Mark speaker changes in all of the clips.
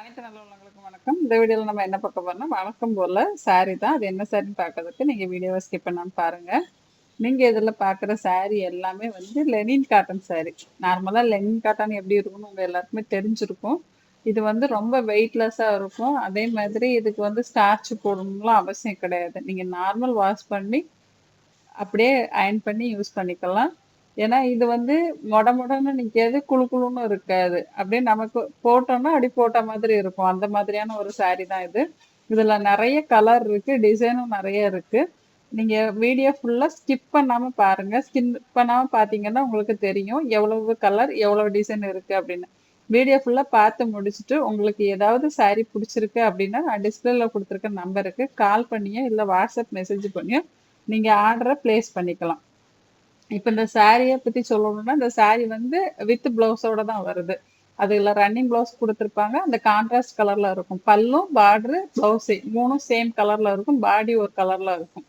Speaker 1: அனைத்து நல்ல உள்ளவங்களுக்கும் வணக்கம். இந்த வீடியோவில் நம்ம என்ன பார்க்க போறோம்னா வழக்கம் போல saree தான். அது என்ன சாரின்னு பார்க்கறதுக்கு நீங்கள் வீடியோவை ஸ்கிப் பண்ணாமல் பாருங்க. நீங்கள் இதில் பார்க்குற saree எல்லாமே வந்து லெனின் காட்டன் saree. நார்மலாக லெனின் காட்டன் எப்படி இருக்கும்னு உங்கள் எல்லாருக்குமே தெரிஞ்சிருக்கும். இது வந்து ரொம்ப வெயிட்லெஸ்ஸாக இருக்கும். அதே மாதிரி இதுக்கு வந்து ஸ்டார்ச் போடணும்லாம் அவசியம் கிடையாது. நீங்கள் நார்மல் வாஷ் பண்ணி அப்படியே அயன் பண்ணி யூஸ் பண்ணிக்கலாம். ஏன்னா இது வந்து மொட மொடன்னு நிற்காது குழு குழுன்னு இருக்காது. அப்படியே நமக்கு போட்டோம்னா அப்படி போட்ட மாதிரி இருக்கும். அந்த மாதிரியான ஒரு saree தான் இது. இதில் நிறைய கலர் இருக்குது டிசைனும் நிறைய இருக்குது நீங்கள் வீடியோ ஃபுல்லாக ஸ்கிப் பண்ணாமல் பாருங்கள் ஸ்கிப் பண்ணாமல் பார்த்தீங்கன்னா உங்களுக்கு தெரியும் எவ்வளவு கலர் எவ்வளோ டிசைன் இருக்குது அப்படின்னு. வீடியோ ஃபுல்லாக பார்த்து முடிச்சுட்டு உங்களுக்கு ஏதாவது saree பிடிச்சிருக்கு அப்படின்னா நான் டிஸ்பிளேல கொடுத்துருக்க நம்பருக்கு கால் பண்ணியோ இல்லை வாட்ஸ்அப் மெசேஜ் பண்ணியோ நீங்கள் ஆர்டரை ப்ளேஸ் பண்ணிக்கலாம். இப்போ இந்த சாரியை பத்தி சொல்லணும்னா இந்த சாரி வந்து வித் பிளவுஸோட தான் வருது. அதுல ரன்னிங் பிளவுஸ் கொடுத்துருப்பாங்க. அந்த கான்ட்ராஸ்ட் கலர்ல இருக்கும். பல்லும் பார்டரு பிளவுஸு மூணும் சேம் கலர்ல இருக்கும். பாடி ஒரு கலர்ல இருக்கும்.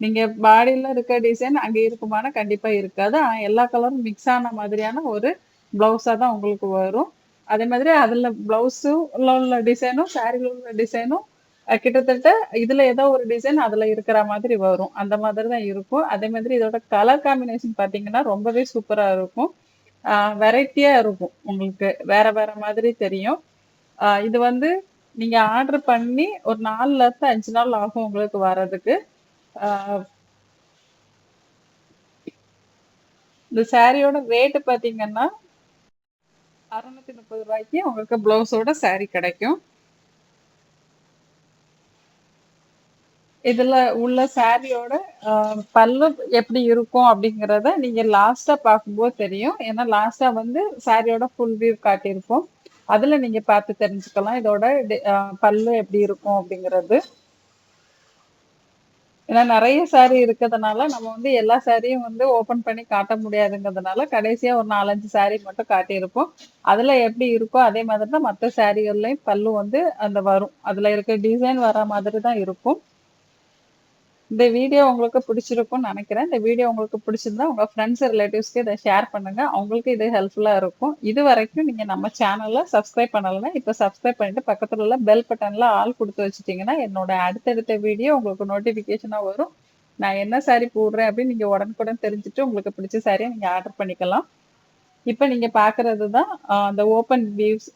Speaker 1: நீங்க பாடியில இருக்க டிசைன் அங்கே இருக்குமானா கண்டிப்பா இருக்காது. ஆனால் எல்லா கலரும் மிக்ஸ் ஆன மாதிரியான ஒரு பிளவுஸா தான் உங்களுக்கு வரும். அதே மாதிரி அதுல பிளவுஸும் உள்ள டிசைனும் சாரியில் உள்ள டிசைனும் கிட்டத்தட்ட இதுல ஏதோ ஒரு டிசைன் அதுல இருக்கிற மாதிரி வரும். அந்த மாதிரி தான் இருக்கும். அதே மாதிரி இதோட கலர் காம்பினேஷன் பாத்தீங்கன்னா ரொம்பவே சூப்பரா இருக்கும். வெரைட்டியா இருக்கும் உங்களுக்கு. வேற வேற மாதிரி தெரியும். இது வந்து நீங்க ஆர்டர் பண்ணி ஒரு நாலுல இருந்து அஞ்சு நாள் ஆகும் உங்களுக்கு வர்றதுக்கு. இந்த சாரியோட ரேட்டு பாத்தீங்கன்னா அறுநூத்தி முப்பது ரூபாய்க்கு உங்களுக்கு பிளவுஸோட சாரி கிடைக்கும். இதுல உள்ள சாரியோட பல்லு எப்படி இருக்கும் அப்படிங்கிறத நீங்க லாஸ்டா பார்க்கும்போது தெரியும். ஏன்னா லாஸ்டா வந்து சாரியோட ஃபுல் வியூ காட்டியிருப்போம். அதுல நீங்க பார்த்து தெரிஞ்சுக்கலாம். இதோட பல்லு எப்படி இருக்கும் அப்படிங்கிறது. ஏன்னா நிறைய சாரி இருக்கிறதுனால நம்ம வந்து எல்லா சாரியும் வந்து ஓபன் பண்ணி காட்ட முடியாதுங்கிறதுனால கடைசியா ஒரு நாலஞ்சு சாரி மட்டும் காட்டியிருப்போம். அதுல எப்படி இருக்கோ அதே மாதிரி தான் மற்ற சாரிகள்லயும் பல்லு வந்து அந்த வரும். அதுல இருக்க டிசைன் வர மாதிரி தான் இருக்கும். இந்த வீடியோ உங்களுக்கு பிடிச்சிருக்கும்னு நினைக்கிறேன். இந்த வீடியோ உங்களுக்கு பிடிச்சிருந்தா உங்க ஃப்ரெண்ட்ஸ் ரிலேட்டிவ்ஸ்க்கு இதை ஷேர் பண்ணுங்க. அவங்களுக்கு இது ஹெல்ப்ஃபுல்லா இருக்கும். இது வரைக்கும் நீங்க நம்ம சேனல்ல சப்ஸ்கிரைப் பண்ணலைன்னா இப்போ சப்ஸ்கிரைப் பண்ணிட்டு பக்கத்துல உள்ள பெல் பட்டன்ல ஆல் கொடுத்து வச்சுட்டீங்கன்னா என்னோட அடுத்தடுத்த வீடியோ உங்களுக்கு நோட்டிபிகேஷனா வரும். நான் என்ன சாரி போடுறேன் அப்படின்னு நீங்க உடனுக்குடன் தெரிஞ்சுட்டு உங்களுக்கு பிடிச்ச சாரியை நீங்க ஆர்டர் பண்ணிக்கலாம். இப்போ நீங்க பாக்குறது தான் அந்த ஓப்பன் வியூஸ்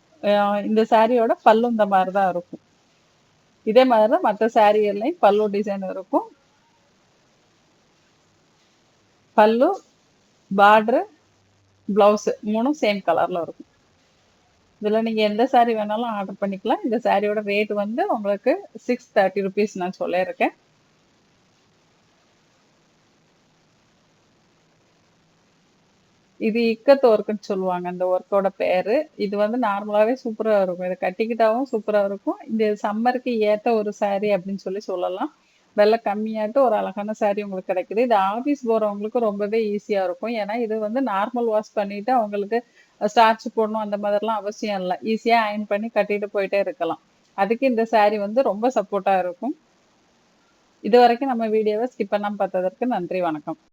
Speaker 1: இந்த சாரியோட பல்லும் இந்த மாதிரி தான் இருக்கும். இதே மாதிரி தான் மற்ற சாரீகள்லையும் பல்லு டிசைன் இருக்கும். பல்லு பார்டரு ப்ளவுஸு மூணும் சேம் கலர்ல இருக்கும். இதுல நீங்க எந்த சாரீ வேணாலும் ஆர்டர் பண்ணிக்கலாம். இந்த சாரியோட ரேட் வந்து உங்களுக்கு சிக்ஸ் தேர்ட்டி ருபீஸ் நான் சொல்லியிருக்கேன். இது இக்கத்து ஒர்க்குன்னு சொல்லுவாங்க. அந்த ஒர்க்கோட பேரு. இது வந்து நார்மலாவே சூப்பரா இருக்கும். இதை கட்டிக்கிட்டாவும் சூப்பரா இருக்கும். இந்த சம்மருக்கு ஏத்த ஒரு saree அப்படின்னு சொல்லி சொல்லலாம். விலை கம்மியாட்டு ஒரு அழகான saree உங்களுக்கு கிடைக்குது. இது ஆஃபீஸ் போகிறவங்களுக்கு ரொம்பவே ஈஸியாக இருக்கும். ஏன்னா இது வந்து நார்மல் வாஷ் பண்ணிட்டு அவங்களுக்கு ஸ்டார்ச் போடணும் அந்த மாதிரிலாம் அவசியம் இல்லை. ஈஸியாக அயன் பண்ணி கட்டிட்டு போயிட்டே இருக்கலாம். அதுக்கு இந்த saree வந்து ரொம்ப சப்போர்ட்டாக இருக்கும். இது வரைக்கும் நம்ம வீடியோவை ஸ்கிப் பண்ணாமல் பார்த்ததற்கு நன்றி வணக்கம்.